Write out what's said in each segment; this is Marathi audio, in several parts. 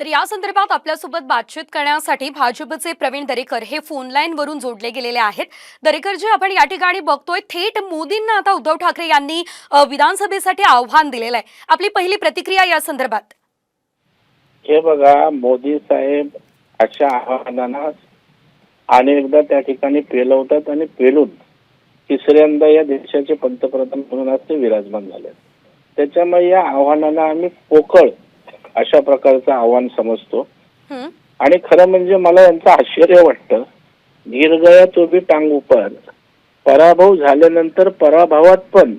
तर या संदर्भात आपल्यासोबत बातचीत करण्यासाठी भाजपचे प्रवीण दरेकर हे फोन लाईन वरून जोडले गेलेले आहेत. दरेकरजी आपण या ठिकाणी बघतोय थेट मोदींना आता उद्धव ठाकरे यांनी विधानसभेसाठी आव्हान दिलेलं आहे. आपली पहिली प्रतिक्रिया या संदर्भात. हे बघा मोदी साहेब अशा आव्हानांना अनेकदा त्या ठिकाणी पेलवतात आणि पेलून तिसऱ्यांदा या देशाचे पंतप्रधान म्हणून आज ते विराजमान झाले त्याच्यामुळे या आव्हानांना आम्ही पोकळ अशा प्रकारचं आव्हान समजतो. आणि खरं म्हणजे मला यांचं आश्चर्य वाटतं. गिर गया तो भी टांग उपर पराभव झाल्यानंतर पराभवात पण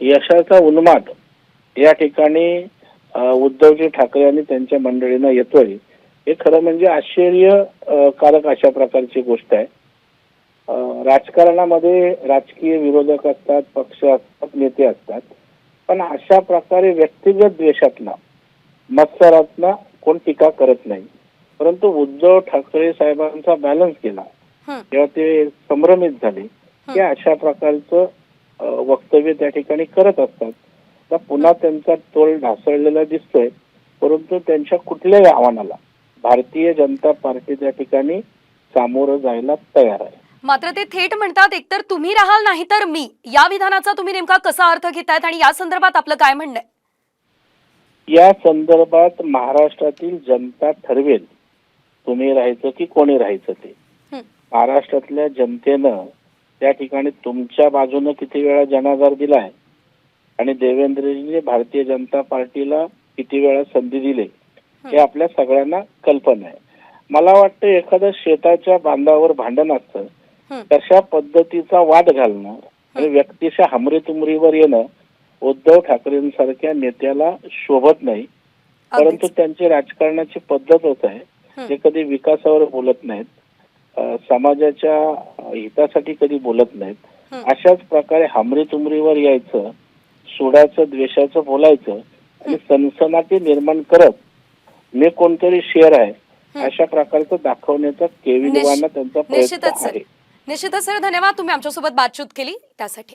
यशाचा उन्माद या ठिकाणी उद्धवजी ठाकरे आणि त्यांच्या मंडळींना येतोय. हे खरं म्हणजे आश्चर्य कारक अशा प्रकारची गोष्ट आहे. राजकारणामध्ये राजकीय विरोधक असतात पक्ष असतात नेते असतात. पण अशा प्रकारे व्यक्तिगत द्वेषातला मत्सरातला कोण टीका करत नाही. परंतु उद्धव ठाकरे साहेबांचा बॅलन्स केला. हं, तेव्हा ते संभ्रमित झाले. की अशा प्रकारचं वक्तव्य त्या ठिकाणी करत असतात. तर पुन्हा त्यांचा तोल ढासळलेला दिसतोय. परंतु त्यांच्या कुठल्याही आव्हानाला भारतीय जनता पार्टी त्या ठिकाणी सामोरं जायला तयार आहे. मात्र ते थेट म्हणतात एकतर तुम्ही राहाल नाही तर मी. या विधानाचा तुम्ही नेमका कसा अर्थ घेतायत आणि या संदर्भात आपलं काय म्हणणं आहे? या संदर्भात महाराष्ट्रातील जनता ठरवेल. तुम्ही राहायचं की कोणी राहायचं ते. महाराष्ट्रातल्या जनतेनं त्या ठिकाणी तुमच्या बाजूनं किती वेळा जनाधार दिलाय आणि देवेंद्रजींनी भारतीय जनता पार्टीला किती वेळा संधी दिली? हे. आपल्या सगळ्यांना कल्पना आहे. मला वाटतं एखादं शेताच्या बांधावर भांडण असतं. तशा पद्धतीचा वाद घालणं आणि व्यक्तिशा हमरीतुमरीवर येणं उद्धव ठाकरेंसारख्या नेत्याला शोभत नाही. परंतु. त्यांची राजकारणाची पद्धतच आहे. ते कधी विकासावर बोलत नाहीत समाजाच्या हितासाठी कधी बोलत नाहीत. अशाच प्रकारे हमरीतुमरीवर यायचं सुडाचं द्वेषाचं बोलायचं आणि सनसनाटी निर्माण करत मी कोणतरी शेअर आहे अशा प्रकारचं दाखवण्याचा केविलवाना त्यांचा प्रयत्न आहे. निश्चितच सर. धन्यवाद. तुम्ही आमच्यासोबत बातचीत केली त्यासाठी.